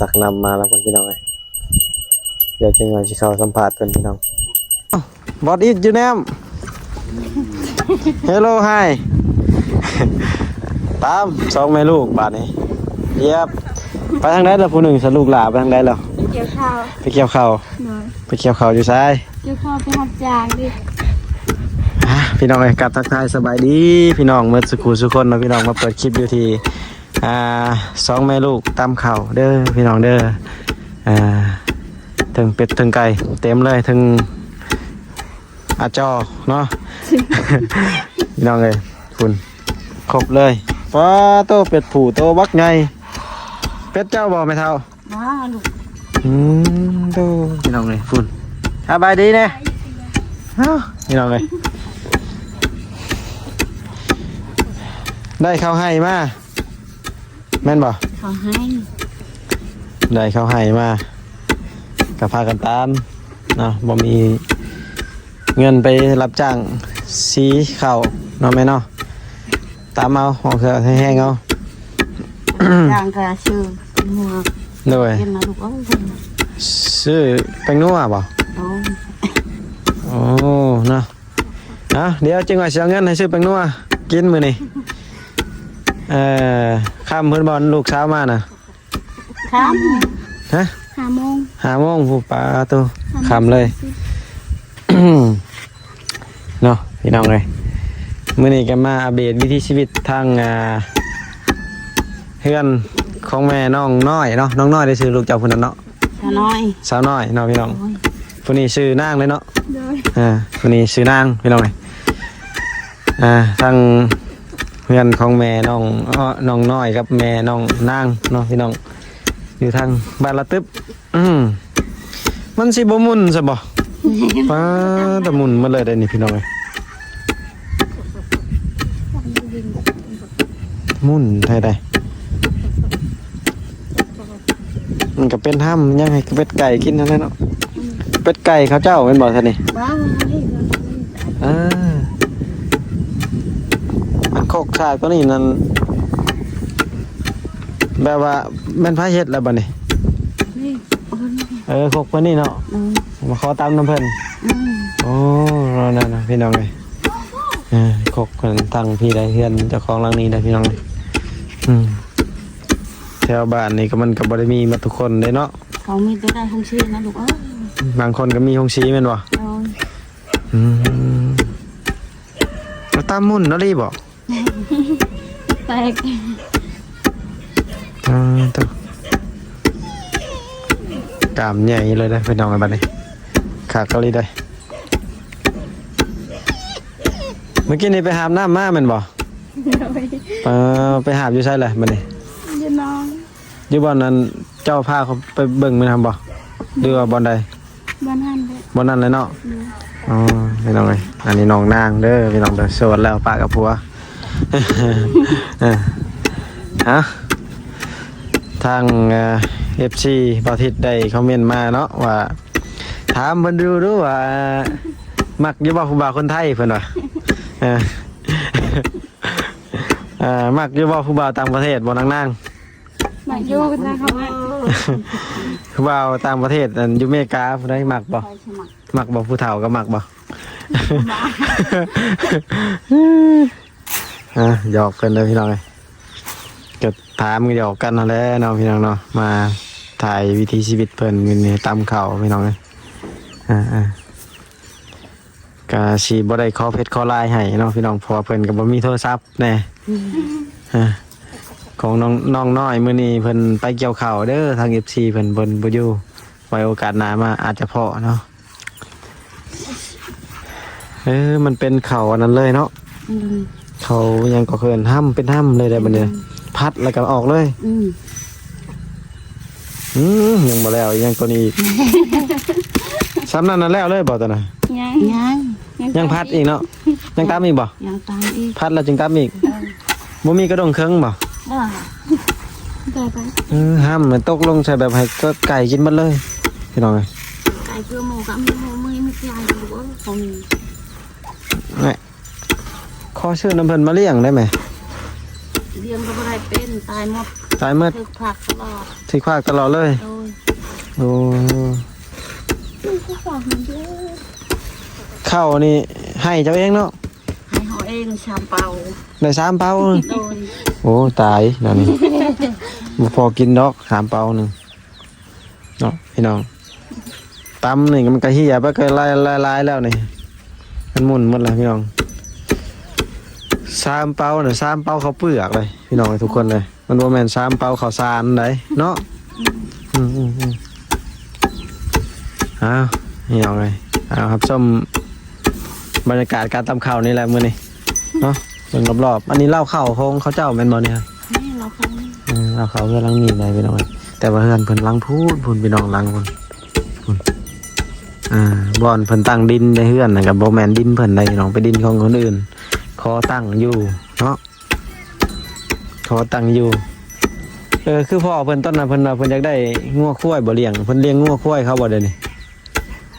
ตักนำมาแล้วเพิ่นพี่น้องเอ้ยเดี๋ยวจังหวะสิเข้าสัมภาษณ์เพิ่นพี่น้อง What is your name Hello hi ตามสองแม่ลูกบาดนี้เยียบไปทางใดล่ะผู้หนึ่งสลูกหลาไปทางใดแล้วเกี่ยวข้าวไปเกี่ยวข้าวหน่อยไปเกี่ยวข้าวอยู่ซ้ายเกี่ยวข้าวไปหับจางดิอะพี่น้องเอ้ยกลับทักทายสบายดี พี่น้องเมื่อสักครู่สุกคนเนาะพี่น้องมาเปิดคลิปอยู่ที่ อ่าสองแม่ลูกตำข้าวเด้อพี่น้องเด้ออ่าถึงเป็ดถึงไก่เต็มเลยถึงอาจอเนาะ พี่น้องเอ้ยคุณครบเลยว้าโตเป็ดผูโตบักไงเป็ดเจ้าบ่ไม่เท่ามาลูกอืมดูพี่น้องเลยคุณสบายดีเนี่ยเอ้าพี่น้องเลยได้ข้าวให้มา แม่นบ่ขอให้ได้ข้าวให้มากับพากันตามเนาะบ่มีเงินไปรับจ้างสีข้าวเนาะแม่เนาะตามเอาเอาเถอะให้แห้งเอาจางกระชื่อหมวกด้วยเย็นนะลูกเอ้ยคนซื้อแป้งนัวบ่โอ้ยโอ้เนาะเอาเดี๋ยวจึงว่าสิเอาเงินให้ซื้อแป้งนัวกินมื้อนี้ เอ่อข้ามเพิ่นบอลลูกเช้ามาน่ะข้ามฮะห้าโมงหาโมงผู้ปลาตัวคำเลย เนาะพี่น้องเลยมื้อนี้ก็มาอัปเดตวิถีชีวิตทางอ่าเฮือนของแม่น้องน้อยเนาะน้องน้อยได้ซื้อลูกเจ้าพุ่นน่ะเนาะข้าน้อยสาวน้อยเนาะพี่น้องโอ้ยผู้นี้ชื่อนางเลยเนาะเด้ออ่าผู้นี้ชื่อนางพี่น้องเลยอ่าทาง เพื่อนของแม่น้องอ้อน้องน้อยกับแม่น้องนางเนาะพี่น้องอยู่ทางบ้านละตึบอืมมันสิบ่มุนซะบ่ป้าแตะมุนมาเลยได้นี่พี่น้องเอ้ยมุนไทยได้มันก็เป็นห้ำยังให้เป็ดไก่กินนั่นแหละเนาะเป็ดไก่เขาเจ้าเป็นบ่ท่านนี่ว้าวนี่อ่า มันโคกชาติก็นี่นั่นแบบว่าแม่นพระเฮ็ดแล้วบัดนี้นี่โอ้ยเออโคกเพิ่นนี่เนาะอืมมาขอตามน้ำเพิ่นอืมโอ้รอนั่นนะพี่น้องเลยเออโคกเพิ่นตั้งพี่ได้เฮือนเจ้าของหลังนี้ได้พี่น้องเลยอืมแถวบ้านนี่ก็มันก็บ่ได้มีมาทุกคนเด้เนาะเขามีตัวได้คงชื่อนะลูกเอ้ยบางคนก็มีหงชีแม่นบ่โอ้ยอืมแล้วตามมุ่นเนาะรีบ่ แตกอ่าตัวกามใหญ่เลยได้อพี่น้องไอ้บัดนี้ขาดเกาหลีได้เมื่อกี้นี่ไปหาบน้ำมาแม่นบ่เออไปหาบอยู่ใช่เลยบัดนี้ยืนน้องอยู่บ่อนนั้นเจ้าพาเขาไปเบิ่งมันทำบ่หรือว่าบ่อนใดบ้านหันเด้อบ่อนนั้นเลยเนาะอ๋อพี่น้องเอ้ยอันนี้น้องนางเด้อพี่น้องเด้อโสดแล้วปากกับผัวเออ ฮะทางเอ่อฟซีบอทิศได้คอมเมนต์มาเนาะว่า ถามเพิ่นดูดูว่า มักอยู่บ่ผู้บ่าวคนไทยเพิ่นว่าเออเอ่อมักอยู่บ่ผู้บ่าวต่างประเทศบ่นางนางมาอยู่กันนะครับผู้บ่าวต่างประเทศอันอยู่อเมริกาผู้ใดมักบ่ไปสมัครมักบ่ผู้เฒ่าก็มักบ่ อะหยอกกันเลยพี่น้องเอ้ยก็ถามกันหยอกกันนั่นแหละเนาะพี่น้องเนาะมาถ่ายวิถีชีวิตเพิ่นมื้อนี้ตามเขาพี่น้องเอ้ยอ่าอ่าก็สิบ่ได้ขอเพชรขอลายให้เนาะพี่น้องเพราะว่าเพิ่นก็บ่มีโทรศัพท์แน่อ่าของน้องน้องน้อยมื้อนี้เพิ่นไปเกี่ยวข้าวเด้อทาง FC เพิ่นเพิ่นบ่อยู่ไว้โอกาสหน้ามาอาจจะพอเนาะเออมันเป็นเขาอันนั้นเลยเนาะอืม เขายังก็เคินห้ำเป็นห้ำเลยได้บันเนี่ยพัดแล้วก็ออกเลย อืมอืมยังบ่แล้วยังตัวนี้อีก ซ้ำนั่นนั่นแล้วเลยบ่ตัวน่ะยังยังยังพัดอีกเนาะยังตามอีกบ่ยังตายอีกพัดแล้วจึงตามอีกบ่มีกระดงเครื่องบ่เด้อได้ไปเออห้ำมันตกลงใส่แบบให้ก็ไก่กินหมดเลยพี่น้องเอ้ยไก่คือหมูกับหมูมือไม่ไกลหรือว่าของ ขอเชิญน้ำเพิ่นมาเลี้ยงได้ไหมเลี้ยงก็ไม่ได้เป็นตายหมดตายเมื่อถึกผักตลอดที่ภาคตลอดเลยโดยโอ้มันก็ฝากมันเยอะเข้านี่ให้เจ้าเองเนาะให้เขาเองชามเป่าได้สามเป้าโดยโอ้ตายนั่นนี่ บ่พอกินดอกสามเป้าหนึ่งเนาะพี่น้องตำนี่มันกระเฮียไปก็ลายลายลายแล้วนี่มันหมุนหมดแล้วพี่น้อง สามเป้าเนี่ยสามเป้าเขาเปลือกเลยพี่น้องทุกคนเลย มันว่าแมนสามเป้าเขาวสารไหนเนาะอืมอืมอืมอ้าวพี่น้องเลยอ้าวครับส้มบรรยากาศการตำข้าวนี่แหละมื้อนี้เนาะเบิ่งรอบๆอันนี้เล่าข้าวของเขาเจ้าแม่นบ่เนี่ยนี่เราคงอืมเอาเขาเพื่อนลังมีได้พี่น้องแต่ว่าเพื่อนเพิ่นลังพูดพุ่นพี่น้องลังพุ่นพุ่นอ่าบ่อนเพิ่นตั้งดินในเฮือนนะกับบ่แม่นดินเพิ่นได้พี่น้องไปดินของคนอื่น ขอตั้งอยู่เนาะขอตั้งอยู่เออคือพ่อเพิ่นต้นน่ะเพิ่นว่าเพิ่นอยากได้งัวควายบ่เลี้ยงเพิ่นเลี้ยงงัวควายเขาบ่ได้นี่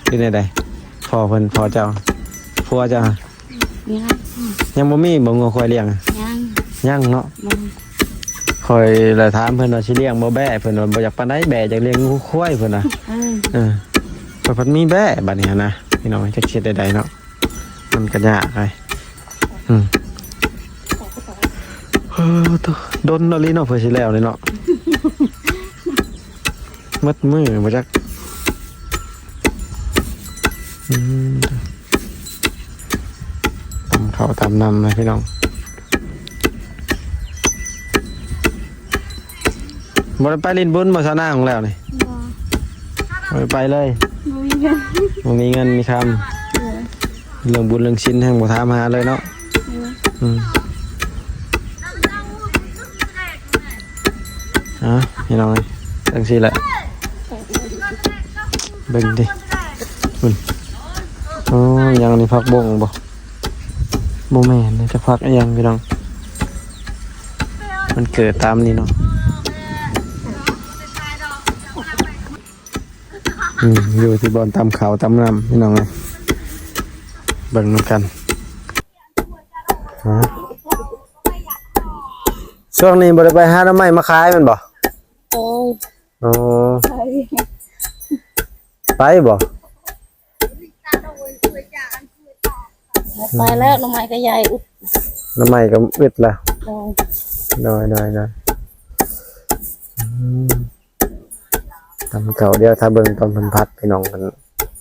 คือไดใดพ่อเพิ่นพ่อเจ้าผัวเจ้ายังยังบ่มีบ่งัวควายเลี้ยงยังยังเนาะมันคอยเลยถามเพิ่นว่าสิเลี้ยงบ่แบ่เพิ่นว่าบ่อยากปานใดแบ่อยากเลี้ยงงูควายเพิ่นน่ะเออเออเพิ่นเพิ่นมีแบ่บัดนี้หั้นนะพี่น้องจักเฮ็ดได้ๆเนาะมันก็ยากไป อืมเออตัวดนเอาลีเนาะเพิ่นสิแล้วนี่เนาะ มัดมือบ่จักอืมตำข้าวตำน้ำนะพี่น้อง บ่ได้ไปลินบุญมาซะหน้าของแล้วนี่บ่ได้ไปเลยบ่มีเงินบ่มีเงินมีคำเออเรื่องบุญเรื่องชิ้นแห่งบ่ถามหาเลยเนาะ เอออืมอะพี่น้องเอ้ยจังซี่แหละเบิ่งดิคุณโอ้ยังนี่พักบงบ่บ่แม่นนี่จะพักยังพี่น้อง มันเกิดตามนี่เนาะอืมอยู่ที่บอนตามเขาตามน้ำพี่น้องเอ้ยเบิ่งนกัน ช่วงนี้บ่ได้ไปหาหน้ำไม้มาขายแมันบ่โอ้ยอ๋อใช่ไปบ่ไปแล้วน้องไม้ก็ใหญ่อุดหน้ำไม้ก็อึดแล้วโดยได้ได้ได้อืมตำเขาเดี๋ยวถ้าเบิ่งตอนเพิ่นพัดพี่น้องกัน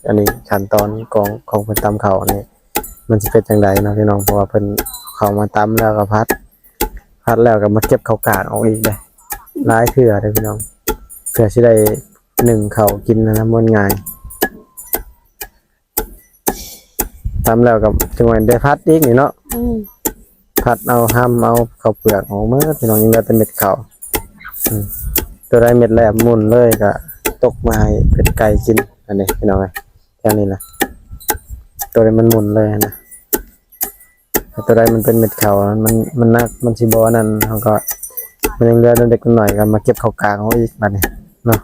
อันนี้ขั้นตอนของของเพิ่นตำเขาอันนี้มันสิเป็นจังไดเนาะพี่น้องเพราะว่าเพิ่นเข้ามาตำแล้วก็พัด พัดแล้วก็มาเก็บเข้ากากออกอีกเด้หลายเทื่อเด้อพี่น้องเพื่อสิได้หนึ่งเขากินนะนะมันง่ายตำแล้วก็จังหวะได้พัดอีกนี่เนาะพัดเอาห้ามเอาเข้าเปลือกออกมาพี่น้องยังเหลือแต่เม็ดเขาตัวใดเม็ดแหลมมุนเลยก็ตกมาเป็ดไก่กินอันนี้พี่น้องไงแค่นี้นะตัวใดมันมุนเลยนะ ต่ตัวใดมันเป็นเม็ดข้าวมันมันนักมันสิบอนั่นเขาก็มันยังเหลือเด็กๆหน่อยก็มาเก็บข้าวกลางเอาอีกบัดนี้เนาะ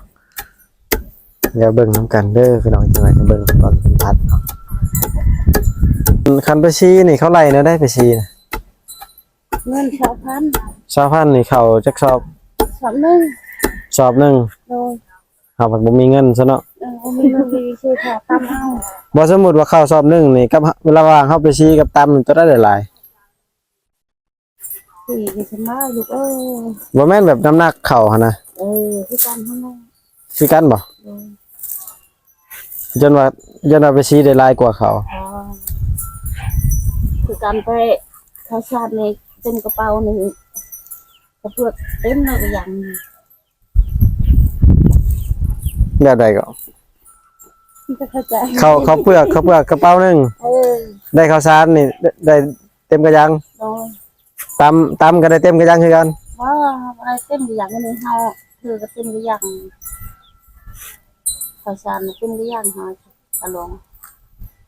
เดี๋ยวเบิ่งน้ำกันเด้อพี่น้องจังไงจะเบิ่งตอนเป็นพัดเนาะคันไปชีนี่เขาไล่เนาะได้ไปชีนะเงินสองพันชาวพันธุ์นี่เขาจักสอบสามหนึ่งสอบหนึ่งโดยเขาผัดบ่มีเงินซะเนาะเออบ่มีเงินดีชื่อขาตั้มเอา บ่สมมุติว่าเข้าสอบหนึ่งนี่กับเวลาว่างเฮาไปชี้กับตำนี่ตัวได้หลายสี่ก็สมาลูกเออๆบ่แม่นแบบน้ำหนักเข่าหั่นนะเออคือกันทั้งนั้นคือกันบ่โดยจนว่าจนว่าไปชี้ได้หลายกว่าเขาอ๋อคือการไปเขาชาติในเต็มกระเป๋านี่กระเพือกเต็มเลยอย่างแบบใดก็จะ เข้าใจเขาเขาเปลือกเขาเปลือกกระเป๋าหนึงเออได้ข้าวสารนี่ได้ได้เต็มกระยังโดยตำตำก็ได้เต็มกระยังคือกันว่าอะไรเต็มอย่างนี้เฮาคือก็เต็มอย่างเขาชาติเต็มอย่างเฮาตะลง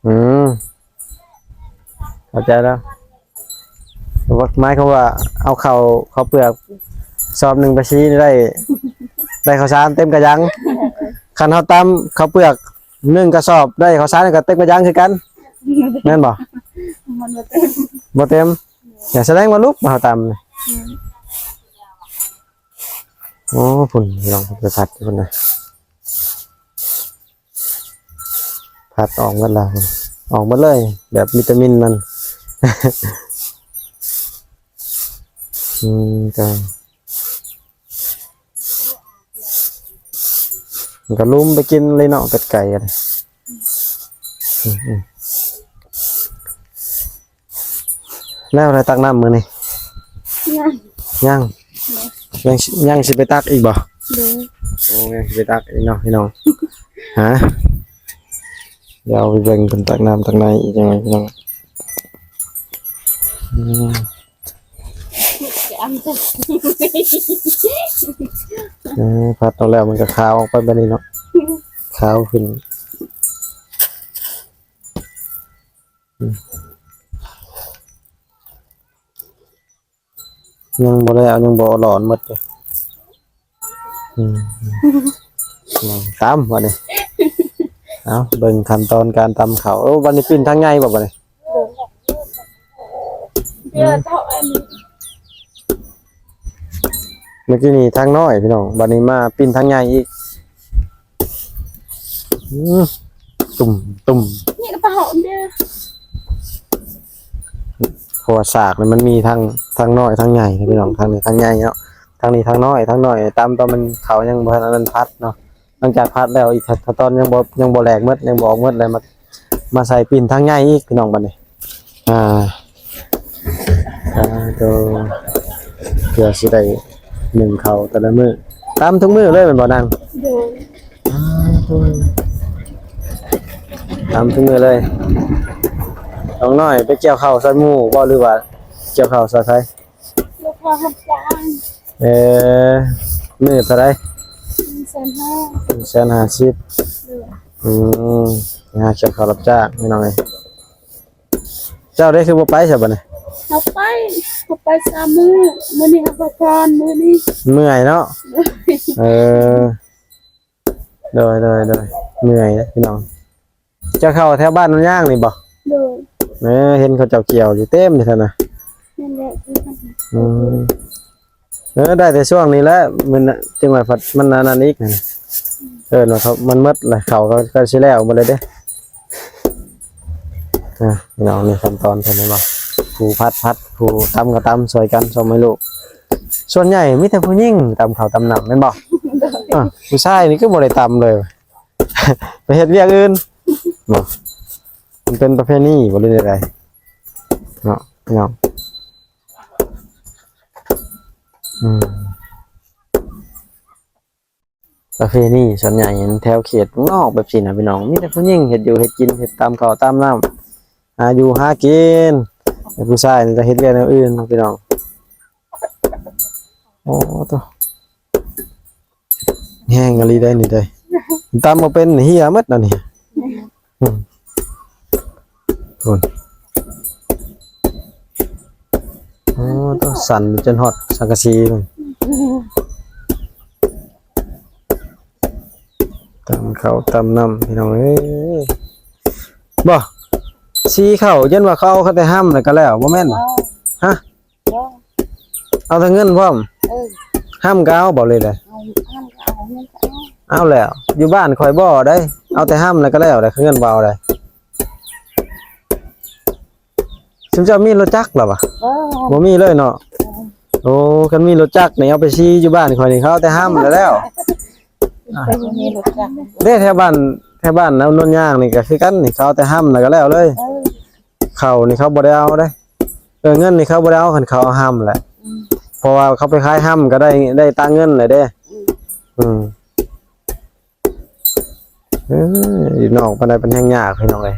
อืมเข้าใจแล้วว่าหมายความว่าเอาเข้าเขาวเปลือกสอบหนึ่งไปชี้นี่ได้ ได้ข้าวสารเต็มกระยังคันเฮาตำข้าวเปลือก หนึ่งกระสอบได้ข้าวสารก็เต็มกระยังคือกันแม่นบ่มันบ่เต็มบ่เต็มอย่าแสดงว่าลุกมาเฮาตำนี่โอ้พุ่นลองไปพัดพุ่นนะพัดออกหมดแล้วพุ่นออกหมดเลย แบบวิตามินมันอืมก็ มันก็ลุ่มไปกินเลยเนาะเป็ดไก่อะไรอืมอืมแล้วอะไรตักน้ำมือนี่ยังยังยังสิยังสิไปตักอีกบ่โดยโอ้ยังสิไปตักอีกเนาะพี่น้องฮะเดี๋ยวเอาไปเบิ่งเป็นตักน้ำตักในอีกยังไงพี่น้อง อืมจะอันจะเออพัดเอาแล้วมันก็ขาวออกไปแบบนี้เนาะขาวขึ้นยังบ่แล้วยังบ่หลอนหมดเลยตามวันนี้เอาเบิ่งขั้นตอนการตำเขาวันนี้ปิ้นทางไงบ่บัดนี้เดี๋ยวเท่าอันนี้ มื่อกี้นี่ทางน้อยพี่น้องวันนี้มาปิ้นทางใหญ่อีกอืมตุ่มตุ่มนี่กระเป๋าเด้อเพราะว่าสากนี่มันมีทางทางน้อยทางใหญ่นะพี่น้องทางนี้ทางใหญ่เนาะทางนี้ทางน้อยทางน้อย ตามตอนมันเขายังบ่ทันอันนั้นพัดเนาะหลังจากพัดแล้วอีกถ้าตอนยังบ่ยังบ่แหลกหมดยังบ่ออกหมดเลยมามาใส่ปิ้นทางใหญ่อีกพี่น้องบัดนี้อ่าอ่าตัวเพื่อสิได้ หนึ่งเขาแต่ละมื้อตามทุกมื้อเลยแม่นบ่นางโดยทำทุกมือเลยน้องน้อย ไปเกี่ยวข้าวใส่หมูบ่หรือว่าเกี่ยวข้าวใส่ไผลูกค้าหับจ้างเออมือเท่าไรแสนห้าแสนห้าสิบเดือนอืมงานเกี่ยวข้าวรับจ้างไม่น้อยเจ้าได้คือบ่ไปใช่บ่เนี่ยเขาไป เขาไปสามมือมือนี้เขาไปก่อนมือนี้เมื่อยเนาะเออโดยโดยโดยเมื่อยนะพี่น้องเจ้าเข้าแถวบ้านมันย่างนี่บ่โดยเออเห็นเขาเจ้าเกี่ยวอยู่เต็มนี่ท่านน่ะนั่นแหละคือกันอืมเออได้แต่ช่วงนี้แหละมันน่ะจังหวะพัดมันนานๆอีกนะเออเนาะครับมันหมดเลยเขาก็ก็สิแล้วหมดเลยเด้อะพี่น้องนี่ขั้นตอนเพิ่นได้บ่ ผู้พัดพัดผู้ตำก็ตำสวยกันสมัยลูก ส่วนใหญ่มีแต่ผู้หญิงตำข้าวตำหนำแม่นบ่อะผู้ชายนี่ก็บ่ได้ตำเลย ไปเฮ็ดเวียกอื่นบ่มันเป็นประเพณีบ่หรือใดๆเนาะพี่น้องอืมประเพณีส่วนใหญ่เห็นแถวเขตนอกแบบสินะพี่น้องมีแต่ผู้หญิงเฮ็ดอยู่เฮ็ดกินเฮ็ดตามข้าวตามน้ำหาอยู่หากิน แต่ผู้ชายนี่จะเฮ็ดเรื่องอื่นพี่น้องโอ้ตัวแห้งอะไรได้นี่ได้ตามมาเป็นเฮียมัดนั่นนี่อืมคุณโอ้ตัวสั่นจนฮอดสังกะสีเลยตำเขาวตำน้ำพี่น้องเอ้ยบ่ สีเขายันว่าเขาเอาเขาแต่ห้ามแล้วก็แล้วบ่แม่นบ่ฮะเอาเอาแต่เงินพร้อมเออห้ามก็เอาบ่เลยเลยเอาห้ามก็เอาเงินก็เอาเอาแล้ว อยู่บ้านคอยบ่ได้ เอาแต่ห้ามแล้วก็แล้วได้เงินบ่เอาได้ซึมเจ้ามีรถจักรหรอวะเออบ่มีเลยเนาะโอ้คันมีรถจักรนี่เอาไปซีอยู่บ้านคอยนี่เขาเอาแต่ห้ามแล้วแล้ว ไปอยู่ในรถจักรเด้แถวบ้านแถวบ้านแล้วนนย่างนี่ก็คือกันนี่เขาเอาแต่ห้ามแล้วก็แล้วเลย เออ เขานี่เขาบ่ได้เอาได้เออเงินนี่เขาบ่ได้เอาคันเขาเอาห้ำแหละเพราะว่าเขาไปขายห้ำก็ได้ได้ตังเงินเลยเด้ อืมเอออีนอกปานใดเป็นแห่งยากพี่น้องเอ้ย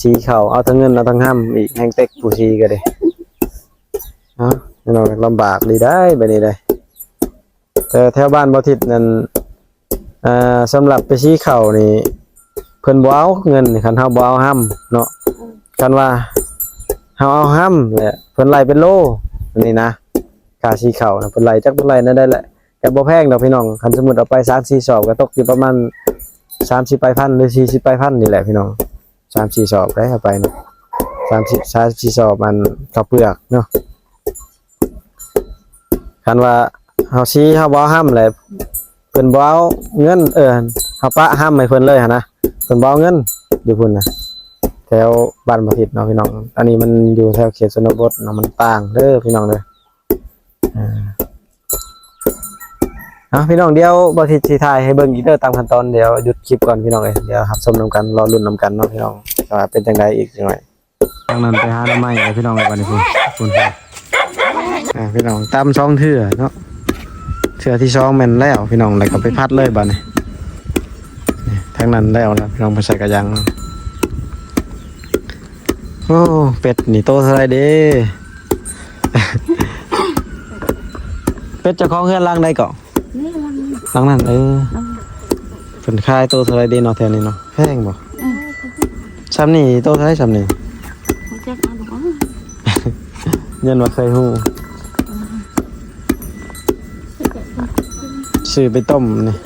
สีเขาเอาทั้งเงินเอาทั้งห้ำอีกแห่งเต็กผู้ชีก็ได้เอ้าพี่น้องลำบากดีได้แบบนี้เลยแต่แถวบ้านบ่ทิศนั่นอ่าสำหรับไปชี้เข่านี่เพิ่นบ่เอาเงินนี่คันเฮาบ่เอาห้ำเนาะ กันว่าเฮาเอาห้ำแหละเพิ่นไล่เป็นโลอันนี้นะกาสีเข่านะเพิ่นไล่จักเพิ่นไล่นั่นได้แหละแต่บ่แพงดอกพี่น้องคันสมมุติเอาไป3 4สอบก็ตกอยู่ประมาณ30ไปพันหรือ40ไปพันนี่แหละพี่น้อง3 4สอบได้เอาไปเนาะ30 34สอบมันข้าวเปลือกเนาะคันว่าเฮาชี้เฮาบ่ห้ามเลยเพิ่นบ่เอาเงินเออเฮาปะห้ามให้เพิ่นเลยหั่นนะเพิ่นบ่เอาเงินอยู่พุ่นน่ะ แถวบ้านบ่ทิดเนาะพี่น้อง อันนี้มันอยู่แถวเขตชนบทเนาะมันต่างเด้อพี่น้องเด้ออ่าพี่น้องเดี๋ยวบ่ทิดสิถ่ายให้เบิ่งอีกเด้อตามขั้นตอนเดี๋ยวหยุดคลิปก่อนพี่น้องเอ้ยเดี๋ยวรับชมนํกันรอลุ้นนํกันเนาะพี่น้องว่าเป็นจังไดอีกจังไดทางนั้นไปหาหน่อไม้เลยพี่น้องเอ้ยบัดนี้พุ่นพุ่นครับอ่าพี่น้องตำช่องเถื่อเนาะเถื่อที่ช่องแม่นแล้วพี่น้องแล้วก็ไปพัดเลยบ้านนี่ทางนั้นแล้วนะพี่น้องไปใส่กระยัง โอ้เป็ดนี่โตเท่าไรเด้ เป็ดเจะคล้าของเพื่อนล่างได้ก่อนนี่ลังล่างนั้นเออเป็นคายโตเท่าไรเด้เนาะแถวนี้เนาะแพงบ่เออซ้ำนี่โตเท่าไรซ้ำนี่เขาจะมาหรือเปล่ายันว่าเคยฮู้ซื้อไปต้มนี่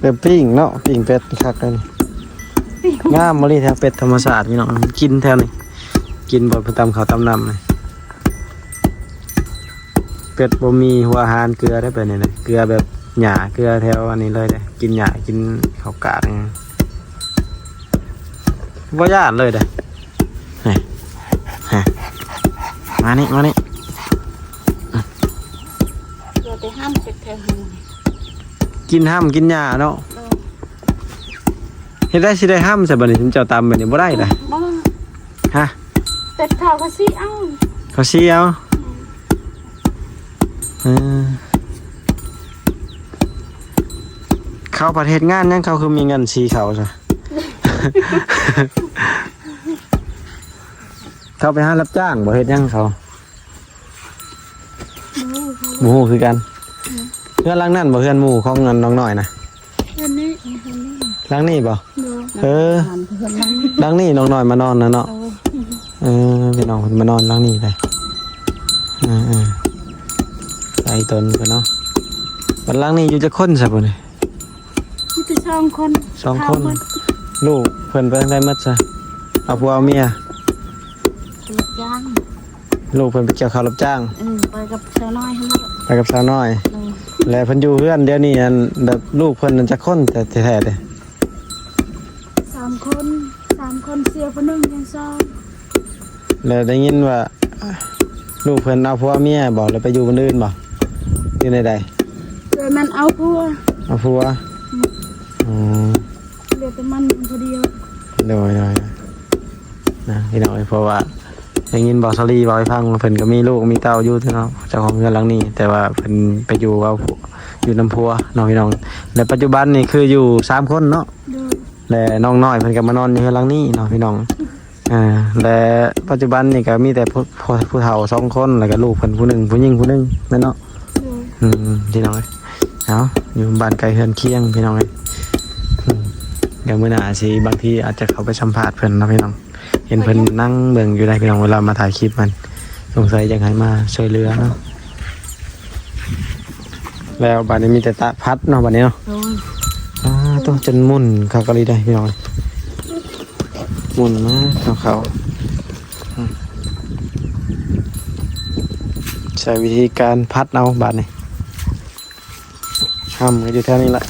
เดี๋ยวปิ้งเนาะปิ้งเป็ดคักเลยนี่ งามมะลิแถวเป็ดธรรมศาสตร์พี่น้องกินแถวนี้ กินบดไปตำข้าวตำน้ำเลยเป็ดบ่มีหัวอาหารเกลือได้ไปเนี่ยเลยเกลือแบบหยาเกลือแถวอันนี้เลยเด้กินหยากินข้าวกาดนี่บ่ยานเลยเด้นี่ฮะมานี่มานี่เดี๋ยวไปห้ามเป็ดแทงหัวกินห้ามกินหยาเนาะเออเฮ็ดได้สิได้ห้ามใส่บัดนี้ถึงเจ้าตำแบบนี้บ่ได้เด้บ้าฮะ เป็ดเท่าก็สิเอ้าเขาเสียเอาเออเขาประเทศงานยังเขาคือมีเงินสีเขาจ้ะ เขาไปหารับจ้างบ่เฮ็ดยังเขาดูเขาหมู่คือกัน เพื่อนหลังนั่นบ่เพื่อนหมู่ของเงินน้องน้อยนะเพื่อนนี่เพื่อนนี่หลังนี่บ่ ดูเออเพื่อนนั่งหลังนี่น้องน้อยมานอนนะเนาะเออ เออพี่น้องเพิ่นมานอนหลังนี่เลยเออเออไอ้ตนเพิ่นเนาะบัดหลังนี่อยู่จะคนซะบ่นี่มีแต่สองคนสองคนลูกเพิ่นไปทางใดหมัดซะเอาผัวเอาเมียลูกย่างลูกเพิ่นไปเกี่ยวข้าวรับจ้างเออไปกับชาวน้อยทั้งหมดไปกับสาวน้อย เออแล้วเพิ่นอยู่เพื่อนเดี๋ยวนี้อันแบบลูกเพิ่นนั่นจะคนแต่แท้ๆเด้สามคนสามคนเสียคนหนึ่งยังสอง แล้วได้ยินว่า ลูกเพิ่นเอาผัวเอาเมียบอกแล้วไปอยู่คนอื่นบ่อยู่ในใดเลยมันเอาพัวเอาผัวอ๋อ เหลือแต่มันคนเดียวโดยโดยนะพี่น้องเอ้ยเพราะว่าได้ยินบอกสลีบอกให้ฟังว่าเพิ่นก็มีลูกมีเต้าอยู่เนาะเจ้าของเรือนหลังนี้ แต่ว่าเพิ่นไปอยู่ว่าผัวอยู่น้ำพัวเน้องพี่น้องและปัจจุบันนี่คืออยู่สามคนเนาะดูและน้องน้อยเพิ่นก็มานอนอยู่เรือนหลังนี้เนาะพี่น้อง อ่าและปัจจุบันนี่ก็มีแต่ผู้ผู้ผู้เฒ่าสองคนแล้วก็ลูกเพิ่นผู้หนึ่งผู้หญิงผู้หนึ่งนั่นเนาะดูอืมพี่น้องเอ้ยเอาอยู่บ้านไกลเฮือนเคียงพี่น้องเอ้ยอืมเดี๋ยวมื้อหน้าสิบางทีอาจจะเข้าไปสัมภาษณ์เพิ่นเนาะพี่น้อง เห็นเพิ่นนั่งเบิ่งอยู่ได้พี่น้องเวลามาถ่ายคลิปมัน สงสัยยังไงมาช่วยเหลือเนาะแล้วบัดนี้มีแต่ตะพัดเนาะบัดนี้เนาะดูอ่าต้องจนหมุนเขาก็เลยได้พี่น้องเอ้ยห มุนมาเขาเขาอืมใช้วิธีการพัดเอาบัดนี้ห้ามก็อยู่แท่นี้แหละ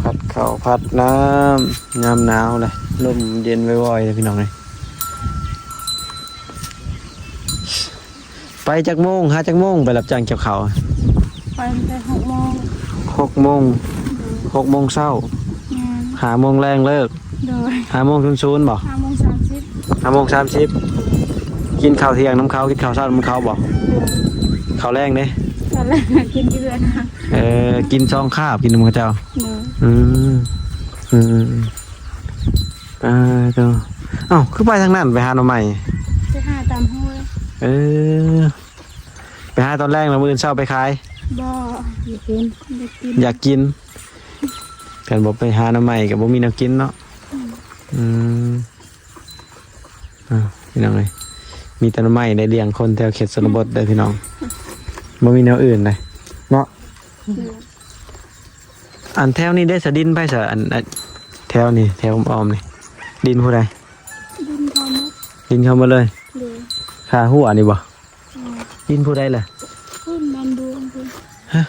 พัดเข่าพัดน้ำยามหนาวเลยลมเย็นไว่อยๆเลยพี่น้องเลยไปจากโมงหาจากโมงไปรับจ้างเกี่ยวเขาวไปแต่หกโมงหกโมง หกโมงเช้างานหาโมงแรงเลิกโดยหาโมงชุนชุนๆบอกห้าโมงสามสิบหาโมงสามสิบกินข้าวเที่ยงน้ำเขาวกินข้าวเช้าน้ำเขาวบอกข้าวแรงเด้ตอนแรกกินเดือนนะเออกินซองข้าวกินน้ำข้าวเจ้าโดยอืมอืมอืมอ่าเจ้าเอ้าคือไปทางนั้นไปหาหน่อใหม่จะหาตามห้วยเออไปหาตอนแรกเรามืออนเช้าไปขายบ่อยากกินอยากกินอยา กกินกันบอกไปหาหน่อใหม่กับบ่มีแนวกินเนาะอืมอ่าพี่น้องเลยมีแต่หน่อใหม่ได้เลี้ยงคนแถวเขตชนบทได้พี่น้องบ่มีแนวอื่นเลยเนาะอันแถวนี้ได้สะดินไปสะอันอันแถวนี่แถวออมๆนี่ดินผู้ใดดินพอมัดดินเข้ามาเลยเลยใครขาหัวนี่บ่ดินผู้ใดล่ะขึ้นแมนดวงคือฮะ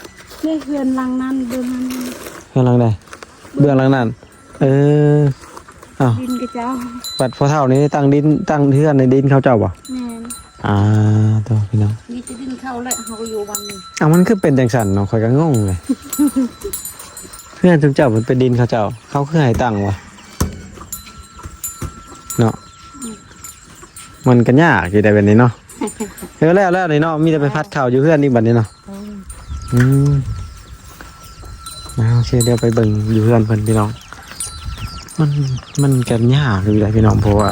นี่เฮือนหลังนั้นเดินนั้นเบื้องหลังใด เบื้องหลังนั้นเอออ้าวดินกระเจ้าบัดพอเท่านี้ตั้งดินตั้งเทือนในดินเขาเจ้าบ่แม่นอ่าตัวพี่น้องมีแต่ดินเข้าและเขาก็อยู่วันนี้อ้าวมันคือเป็นจังสันเนาะข่อยก็งงเลย เพื่อนทุกเจ้ามันเป็นดินเขาเจ้า เขาคือให้ตั้งวะเนาะมันก็ยากอยู่แต่แบบนี้เนาะเออแล้วแล้วนี่เนาะมีแต่ไปพัดข่าวอยู่เพื่อนนี่บัดนี้เนาะอืม เอเชียเดี๋ยวไปเบิ่งอยู่เพื่อนเพิ่นพี่น้อง มันมันกันยากอยู่เลยพี่น้องเพราะว่า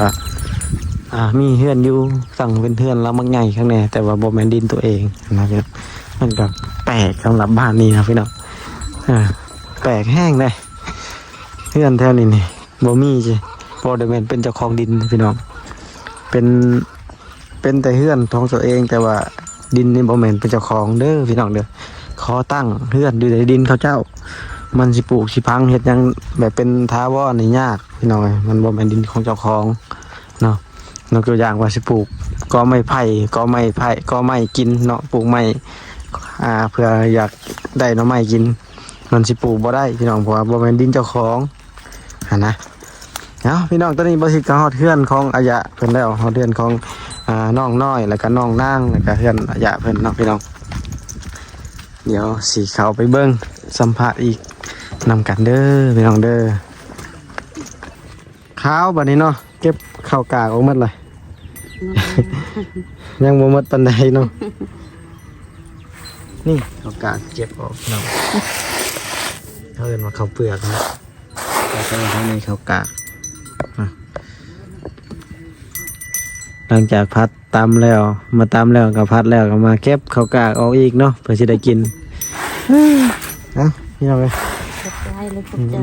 อ่ามีเพื่อนอยู่สั่งเป็นเพื่อนแล้วมักใหญ่ข้างในแต่ว่าบ่แม่นดินตัวเองนะพี่น้องมันก็แปลกสำหรับบ้านนี้นะพี่น้องอ่าแปลกแห้งเลยเพื่อนแถวนี้นี่บ่มีสิเพอเดแมนเป็นเจ้าของดินพี่น้องเป็นเป็นแต่เพื่อนท้องตัวเองแต่ว่าดินนี่บ่แม่นเป็นเจ้าของเด้อพี่น้องเด้อ ขอตั้งเพื่อนอยู่ในดินเขาเจ้า มันสิปลูกสิพังเฮ็ดยังแบบเป็นท้าวอนี่ยากพี่น้องเอ้ยมันบ่แม่นดินของเจ้าของเนาะนกตัวอย่างว่าสิปลูกก็ไม่ไผ่ก็ไม่ไผ่ก็ไม่กินเนาะปลูกไม่อ่าเพื่ออยากได้หน่อไม้กิน มันสิปลูกบ่ได้พี่น้องเพราะว่าบ่แม่นดินเจ้าของหันะเอาะพี่น้องตอนนี้บ่สิกะฮอดเฮือนของอายะเพิ่นแล้วฮอดเฮือนของอ่าน้องน้อยแล้วก็น้องนางแล้วก็เฮือนอายะเพิ่นเนาะพี่น้อง เดี๋ยวสิเข้าไปเบิ่งสัมภาษณ์อีกนำกันเด้อพี่น้องเด้อข้าวบัดนี้เนาะเก็บข้าวกากออกหมดเลย ยังบ่หมดปันใดเนาะนี่ข้าวกากเก็บออกเนาะเขาเรียกว่าข้าวเปลือกนะแต่ก็ทั้งนี้ข้าวกากนะ หลังจากพัดตำแล้ว มาตำแล้วก็พัดแล้วก็มาเก็บข้าวกากออกอีกเนาะเพื่อจะได้กินเอ้ยเอ้าพี่น้องเลยขอบใจเลยขอบใจ